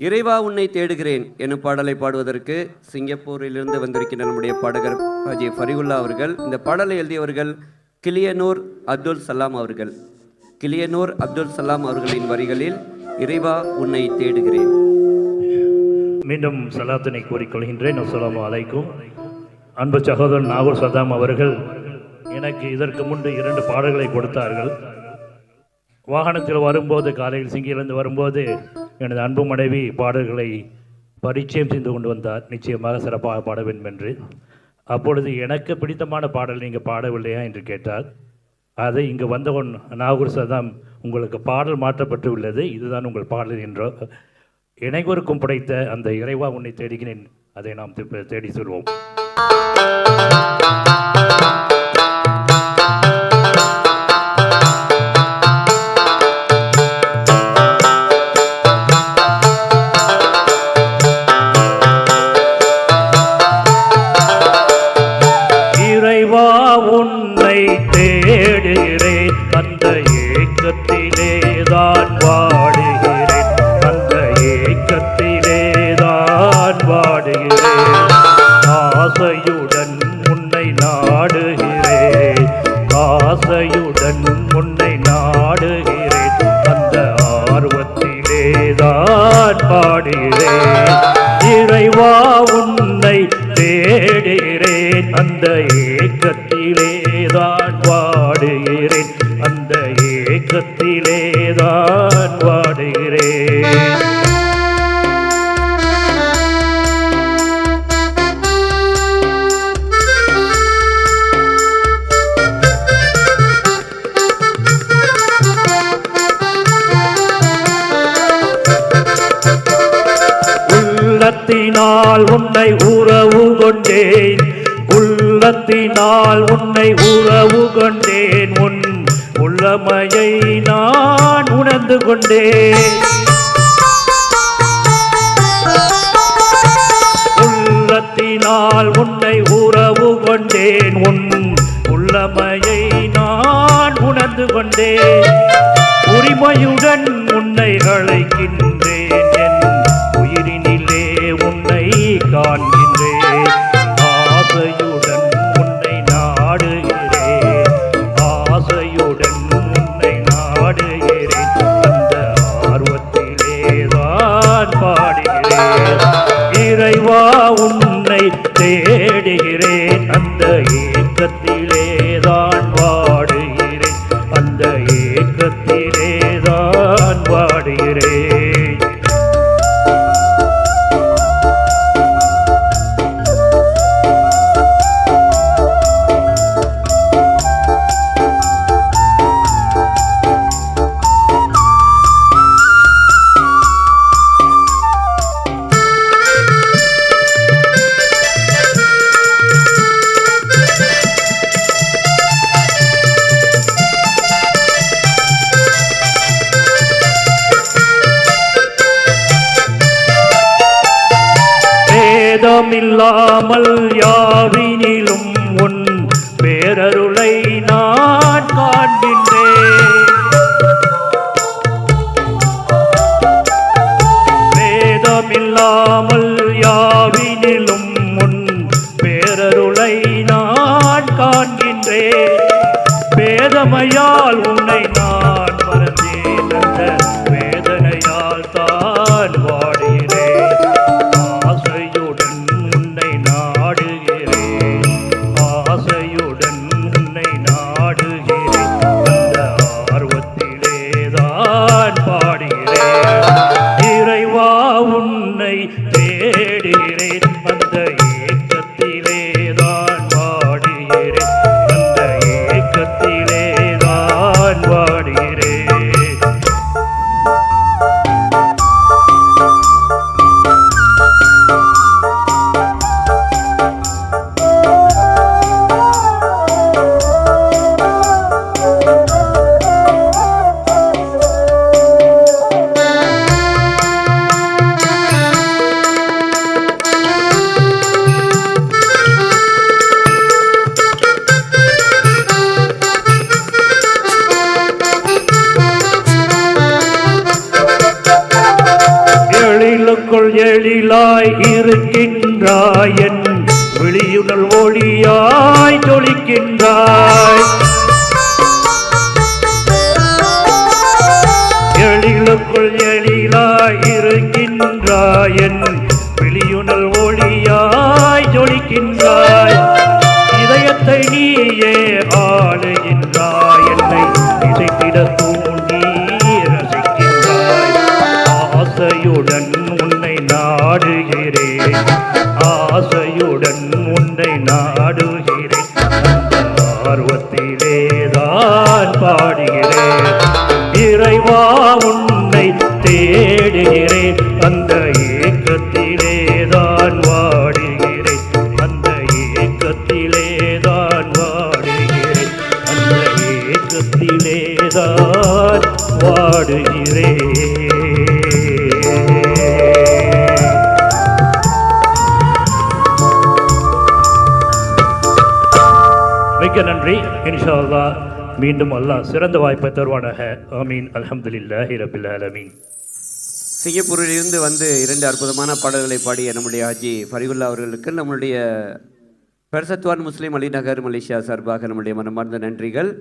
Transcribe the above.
இறைவா உன்னை தேடுகிறேன் எனும் பாடலை பாடுவதற்கு சிங்கப்பூரிலிருந்து வந்திருக்கின்ற நம்முடைய பாடகர் அஜய் ஃபரிகுல்லா அவர்கள் இந்த பாடலை எழுதியவர்கள் கிளியனூர் அப்துல் சலாம் அவர்கள். கிளியனூர் அப்துல் சலாம் அவர்களின் வரிகளில் இறைவா உன்னை தேடுகிறேன். மீண்டும் சலாத்தினை கூறிக்கொள்கின்றேன் அஸ்ஸலாமு அலைக்கும். அன்பு சகோதரன் நாகூர் சதாம் அவர்கள் எனக்கு இதற்கு முன்பு இரண்டு பாடல்களை கொடுத்தார்கள். வாகனத்தில் வரும்போது காலையில் சிங்கியிலிருந்து வரும்போது எனது அன்பு மனைவி பாடல்களை பரிச்சயம் செய்து கொண்டு வந்தார். நிச்சயமாக சிறப்பாக பாட வேண்டும் என்று. அப்பொழுது எனக்கு பிடித்தமான பாடல் நீங்கள் பாடவில்லையா என்று கேட்டார். அதை இங்கே வந்தவன் நாகூர் சதாம் உங்களுக்கு பாடல் மாற்றப்பட்டு உள்ளது இதுதான் உங்கள் பாடல் என்றோ இணைவருக்கும் படைத்த அந்த இறைவா உன்னை தேடுகிறேன் அதை நாம் தேடி சொல்வோம். ஏக்கத்திலேதான் வாடுகிறேன். அந்த ஏக்கத்திலேதான் வாடுகிறேன். ஆசையுடன் உன்னை நாடுகிறேன். ஆசையுடன் உன்னை நாடுகிறேன். அந்த ஆர்வத்திலேதான் பாடுகிறேன். இறைவா உன்னை தேடுகிறேன். அந்த ஏக்கத்திலேதான் வாடுகிறேன் ஏக்கத்திலே தான் வாடுகிறேன் உள்ளத்தினால் உன்னை உறவு கொண்டேன். உள்ளத்தினால் உன்னை உறவு கொண்டேன். உன் உள்ளமையை நான் உணர்ந்து கொண்டேன். உள்ளத்தினால் உன்னை உறவு கொண்டேன். உன் உள்ளமையை நான் உணர்ந்து கொண்டேன். உரிமையுடன் உன்னை அழைக்கின்ற வேதமில்லாமல் யாவினிலும் உன் பேரருளை நான் காண்கின்றேன். வேதமில்லாமல் யாவினிலும் உன் பேரருளை நான் காண்கின்றேன். வேதமையால் রে எழிலுக்குள் எழிலாய் இருக்கின்றாய் என் விழியுணல் ஒளியாய் ஜொலிக்கின்றாய். எழிலுக்குள் எழிலாய் இருக்கின்றாய் என் விழியுணல் ஒளியாய் மிக்க நன்றி. இன்ஷா அல்லா மீண்டும் அல்லாஹ் சிறந்த வாய்ப்பை தருவானாக. ஆமீன். அல்ஹம்துலில்லாஹி ரபில் அலமீன் சிங்கப்பூரிலிருந்து வந்து இரண்டு அற்புதமான பாடல்களை பாடிய நம்முடைய ஹாஜி ஃபரிகுல்லா அவர்களுக்கு நம்முடைய பெர்சத்வான் முஸ்லீம் அலிநகர் மலேசியா சார்பாக நம்முடைய மனமார்ந்த நன்றிகள்.